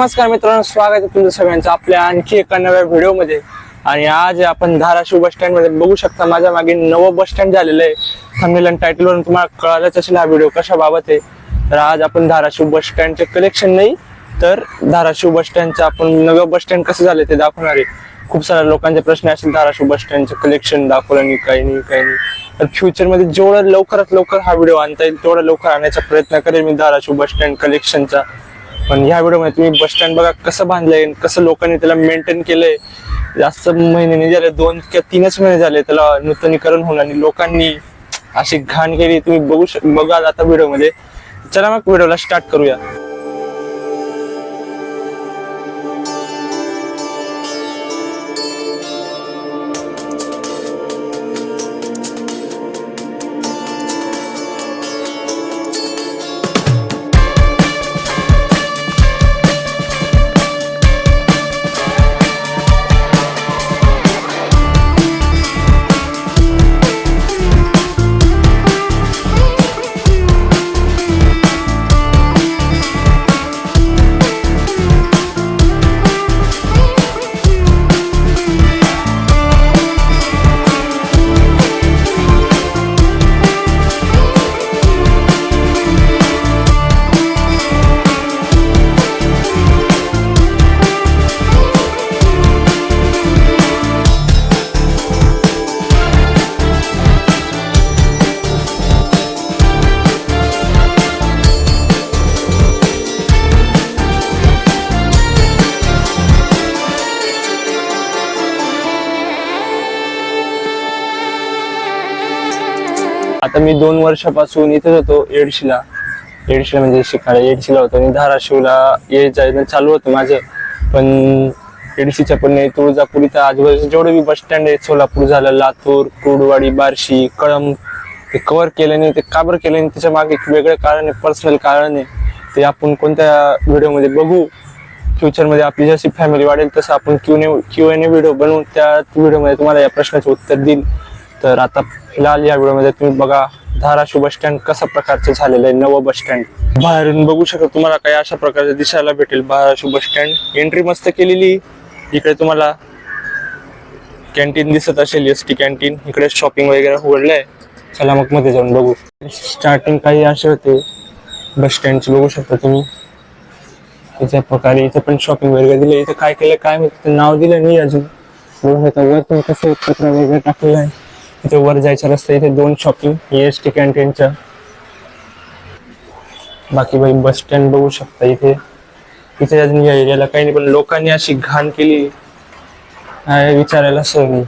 नमस्कार मित्रांनो स्वागत आहे तुमचं सगळ्यांचं आपल्या आणखी एका नव्या व्हिडिओमध्ये. आणि आज आपण धाराशिव बस स्टँडमध्ये बघू शकता माझ्या मागे नवं बस स्टँड झालेलं आहे. संमेलन टायटल वरून तुम्हाला कळालंच असेल हा व्हिडिओ कशा बाबत आहे. तर आज आपण धाराशिव बस स्टँडचे कलेक्शन नाही तर धाराशिव बस स्टँडचं आपण नवं बस स्टँड कसं झालं ते दाखवणार आहे. खूप साऱ्या लोकांचे प्रश्न असेल धाराशिव बस स्टँडचं कलेक्शन दाखवलं नाही काही नाही काही नाही. तर फ्युचरमध्ये जेवढं लवकरात लवकर हा व्हिडिओ आणता येईल तेवढा लवकर आणण्याचा प्रयत्न करेल मी धाराशिव बस स्टँड कलेक्शनचा पण ह्या व्हिडिओमध्ये तुम्ही बस स्टँड बघा कसं बांधलंय कसं लोकांनी त्याला मेंटेन केलंय. जास्त महिने नाही झाले दोन किंवा तीनच महिने झाले त्याला नूतनीकरण होऊन आणि लोकांनी अशी घाण केली. तुम्ही बघू शक बघाल आता व्हिडिओमध्ये. चला मग व्हिडिओला स्टार्ट करूया. आता मी दोन वर्षापासून इथेच होतो एडशीला एडशीला म्हणजे शिकायला एडशीला होतो. आणि धाराशिवला ये जायचं चालू होतं माझं. पण एडशीच्या पण नाही तुळजापूर इथं आजूबाजूचे जेवढे बी बस स्टँड आहे सोलापूर झालं लातूर कुडवाडी बार्शी कळम ते कव्हर केल्याने ते का बरं केलं त्याच्यामागे एक वेगळं कारण आहे पर्सनल कारण आहे. ते आपण कोणत्या व्हिडिओमध्ये बघू फ्युचरमध्ये आपली जशी फॅमिली वाढेल तसं आपण क्यू ने क्यू एन ए व्हिडिओ बनवून त्या व्हिडिओमध्ये तुम्हाला या प्रश्नाचं उत्तर देईल तर आता फिलहाल या व्हिडिओमध्ये तुम्ही बघा धाराशिव बस स्टँड कसा प्रकारचं झालेलं आहे नवं बस स्टँड बाहेरून बघू शकता तुम्हाला काही अशा प्रकारचं दिसायला भेटेल. धाराशिव बस स्टँड एंट्री मस्त केलेली. इकडे तुम्हाला कॅन्टीन दिसत असेल एस टी कॅन्टीन इकडे शॉपिंग वगैरे उघडलंय. चला मग मध्ये जाऊन बघू. स्टार्टिंग काही असे होते. बस स्टँडचे बघू शकता तुम्ही. त्याच्या प्रकारे इथे पण शॉपिंग वगैरे दिले. इथे काय केलं काय माहिती नाव दिलं नाही अजून. बघू शकता वर पण कसं पत्र वगैरे टाकलेलं आहे. इथे वर जायचा रस्ता इथे दोन शॉपिंग एस टी कॅन्टीनच्या बाकी बाई बस स्टँड बघू शकता इथे. इथे अजून या एरियाला काही नाही पण लोकांनी अशी घाण केली. आहे विचारायला सोय.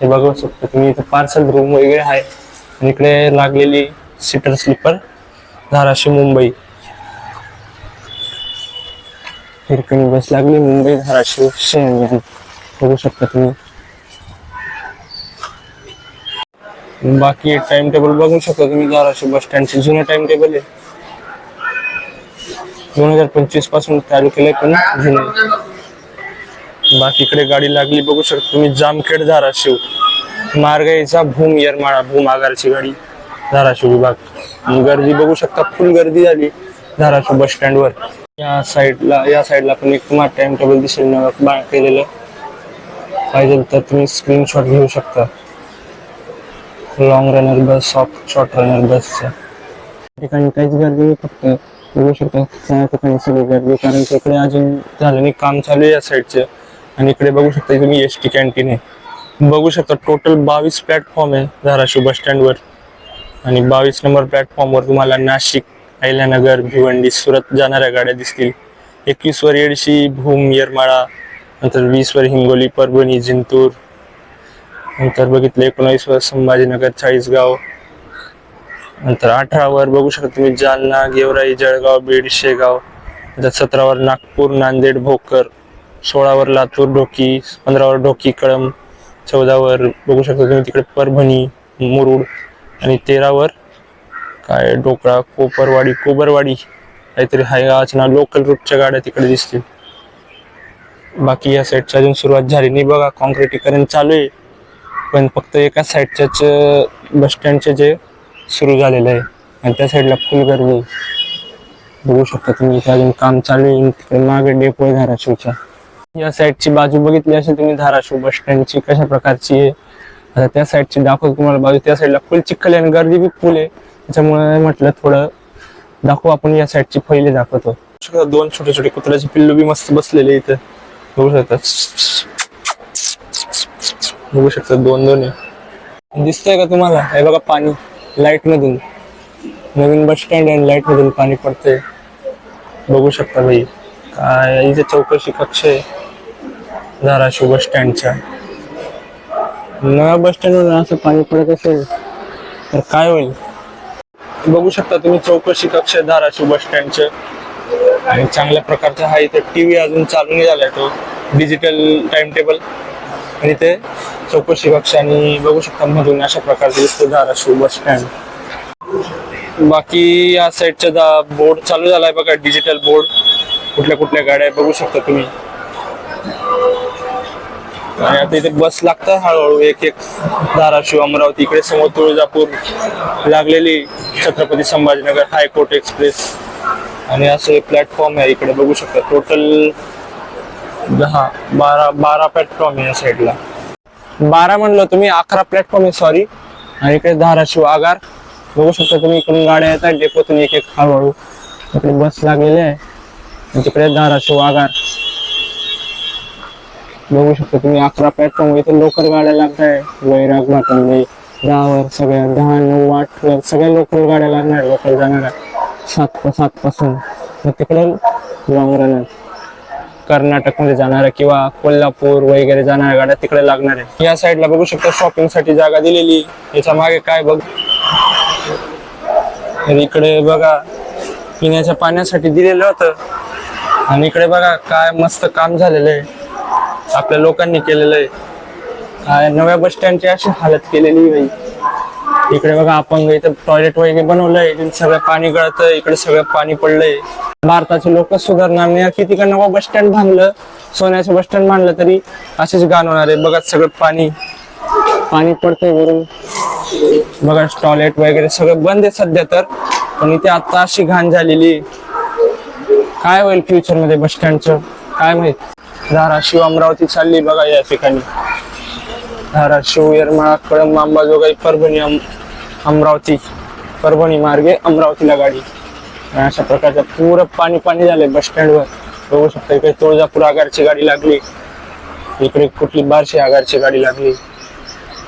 हे बघू शकता तुम्ही इथे पार्सल रूम वगैरे आहे. आणि इकडे लागलेली seater sleeper Dharashiv Mumbai. Hirkani bus लागली मुंबई धाराशिव शहर. बघू शकता तुम्ही. बाकी टाइम टेबल बघू शकता तुम्ही धाराशिव बस स्टँडचे जुनं टाइम टेबल आहे. दोन हजार पंचवीसपासून चालू केलंय पण जुने. बाकी इकडे गाडी लागली बघू शकता तुम्ही जामखेड धाराशिव. मार्गाईचा भूम यरमाळा भूम आगारची गाडी धाराशिव विभाग. गर्दी बघू शकता फुल गर्दी झाली धाराशिव बस स्टँडवर या साईडला या साईडला पण एक तुम्हाला टाइम टेबल दिसेल केलेलं पाहिजे तर तुम्ही स्क्रीनशॉट घेऊ शकता. Long runner bus soft short runner बसच्या ठिकाणी काहीच गर्दी नाही फक्त बघू शकता त्या ठिकाणी सगळी गर्दी कारण की इकडे अजून झालं नाही काम चालू आहे या साईडचं आणि इकडे बघू शकता तुम्ही एस टी कॅन्टीन आहे. बघू शकता टोटल बावीस प्लॅटफॉर्म आहे धाराशिव बस स्टँडवर आणि बावीस नंबर प्लॅटफॉर्मवर तुम्हाला नाशिक अहिल्यानगर भिवंडी सुरत जाणाऱ्या गाड्या दिसतील. एकवीसवर येडशी भूम येरमाळा नंतर वीसवर हिंगोली परभणी जिंतूर नंतर बघितलं एकोणावीस वर संभाजीनगर चाळीसगाव. नंतर अठरावर बघू शकता तुम्ही जालना गेवराई जळगाव बीड शेगाव. नंतर सतरावर नागपूर नांदेड भोकर. सोळावर लातूर ढोकी. पंधरावर ढोकी कळम चौदावर बघू शकता तुम्ही तिकडे परभणी मुरुड. आणि तेरावर काय डोकळा कोपरवाडी कोबरवाडी. काहीतरी हाय गावाचं नाव लोकल रूटच्या गाड्या तिकडे दिसतील. बाकी या साईडची अजून सुरुवात झाली नाही बघा. कॉन्क्रिटीकरण चालू आहे. पण फक्त एका साईडच्याच बस स्टँडचे जे सुरू झालेलं आहे. आणि त्या साईडला फुल गर्दी आहे. बघू शकता तुम्ही इथे अजून काम चालू आहे. तिकडे मागे डेपो आहे धाराशिवच्या या साईडची बाजू बघितली असेल तुम्ही धाराशिव बस स्टँडची कशा प्रकारची आहे. आता त्या साईडची दाखवतो तुम्हाला बाजू. त्या साईडला फुल चिखल आहे आणि गर्दी बी फुल आहे. त्याच्यामुळे म्हटलं थोडं दाखवू आपण या साईडची पहिले दाखवतो. दोन छोटे छोटे कुत्र्याचे पिल्लू बी मस्त बसलेले इथं. बघू शकता. बघू शकता दोन दोन आहे. दिसतंय का तुम्हाला? हे बघा पाणी. लाइट मधून नवीन बस स्टँड आहे लाइट मधून पाणी पडतंय. बघू शकता भाई काय इथे चौकशी कक्ष आहे. धाराशिव बस स्टँडच्या नव्या बस स्टँडवर असं पाणी पडत असेल तर काय होईल? बघू शकता तुम्ही चौकशी कक्ष आहे धाराशिव बस स्टँडचे आणि चांगल्या प्रकारचा हा इथे टीव्ही अजून चालू नाही झालाय तो. डिजिटल टाइम टेबल आणि ते चौकशी कक्ष आणि बघू शकता मधून अशा प्रकारचे दिसतो धाराशिव बस स्टँड बाकी या साईडचा बोर्ड चालू झालाय बघा डिजिटल बोर्ड कुठल्या कुठल्या गाड्या बघू शकता तुम्ही. आणि आता इथे बस लागतात हळूहळू एक एक धाराशिव अमरावती इकडे समोर तुळजापूर लागलेली छत्रपती संभाजीनगर हायकोर्ट एक्सप्रेस. आणि असं प्लॅटफॉर्म आहे इकडे बघू शकता. टोटल दहा बारा बारा प्लॅटफॉर्म आहे या साईडला बारा म्हणलं तुम्ही अकरा प्लॅटफॉर्म आहे सॉरी आणि इकडे धाराशिव आगार. बघू शकता तुम्ही इकडून गाड्या येतात डेपोतून एक एक हळूहळू. इकडे बस लागलेली आहे. आणि तिकडे धाराशिव आगार. बघू शकता तुम्ही अकरा प्लॅटफॉर्म इथे लोकल गाड्या लागताय. वैराग भाकंदे दहावर सगळ्या दहा नऊ आठ सगळ्या लोकल गाड्या लागणार लोकल जाणाऱ्या. सात सात पासून. मग तिकडे लॉंग रनर कर्नाटकमध्ये जाणाऱ्या किंवा कोल्हापूर वगैरे जाणाऱ्या गाड्या तिकडे लागणार आहे. या साईडला बघू शकता शॉपिंगसाठी जागा दिलेली याच्या मागे काय बघ. इकडे बघा पिण्याच्या पाण्यासाठी दिलेलं होतं. आणि इकडे बघा काय मस्त काम झालेलं आहे. आपल्या लोकांनी केलेलं आहे. काय नव्या बस स्टँडची अशी हालत केलेली आहे इकडे बघा अपंग इथं टॉयलेट वगैरे बनवलंय. सगळं पाणी गळत इकडे सगळं पाणी पडलंय. भारताचे लोक सुधारणार नाही. किती का नवा बस स्टँड बांधलं. सोन्याचं बस स्टँड बांधलं तरी असेच घाण होणार आहे. बघा सगळं पाणी. पाणी पडतंय वरून. बघा टॉयलेट वगैरे सगळं बंद आहे सध्या तर. पण इथे आता अशी घाण झालेली काय होईल फ्युचरमध्ये बस स्टँडचं काय माहीत? धाराशिव अमरावती चालली बघा या ठिकाणी. धाराशिव येरमाळा कळंब अंबाजोगाई परभणी अमरावती परभणी मार्गे अमरावतीला गाडी. अशा प्रकारचं पूर पाणी पाणी झालंय बस स्टँडवर बघू शकता इकडे तुळजापूर आगारची गाडी लागली. इकडे कुठली बारशी आगारची गाडी लागली.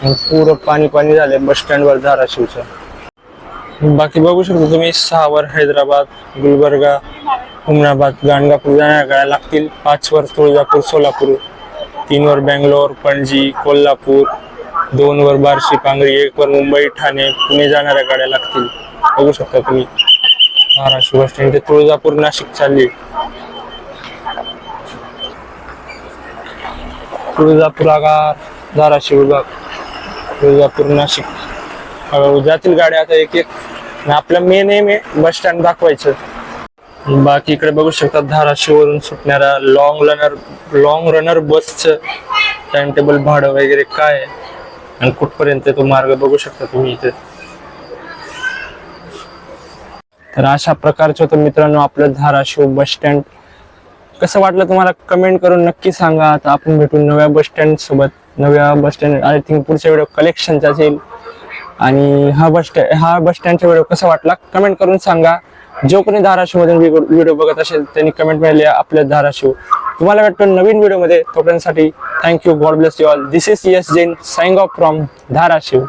पूर पाणी पाणी झालंय बस स्टँडवर धाराशिवचं. बाकी बघू शकता तुम्ही सहावर हैदराबाद गुलबर्गा हुमनाबाद गाणगापूर जाणाऱ्या गाड्या लागतील. पाचवर तुळजापूर सोलापूर तीनवर बँगलोर पणजी कोल्हापूर दोन वर बार्शी पांगरी एक वर मुंबई ठाणे पुणे जाणाऱ्या गाड्या लागतील. बघू शकता तुम्ही. महाराष्ट्र बस स्टँड ते तुळजापूर नाशिक चालली. तुळजापूर आगार धाराशिव विभाग. तुळजापूर नाशिक. हळूहळू जातील गाड्या आता एक एक. आणि आपलं मेन एम आहे बस स्टँड दाखवायचं. बाकी इकडे बघू शकता धाराशिववरून सुटणाऱ्या लॉंग रनर लॉंग रनर बसचं टाइम टेबल भाडं वगैरे काय आहे? आणि कुठपर्यंत तो मार्ग बघू शकता तुम्ही इथे? तर अशा प्रकारचं होतं मित्रांनो आपलं धाराशिव बस स्टँड कसं वाटलं तुम्हाला? कमेंट करून नक्की सांगा. आता आपण भेटू नव्या बस स्टँड सोबत. नव्या बस स्टँड आय थिंक पुढचा व्हिडिओ कलेक्शनचा असेल. आणि हा बस स्टँड हा बस स्टँडचा व्हिडिओ कसा वाटला? कमेंट करून सांगा. जो कोणी धाराशिव मधून व्हिडिओ बघत असेल त्यांनी कमेंट मिळाली आपल्या धाराशिव. तुम्हाला भेटतो नवीन व्हिडिओमध्ये तोपर्यंतसाठी thank you god bless you all this is Yash Jain saying off from Dharashiv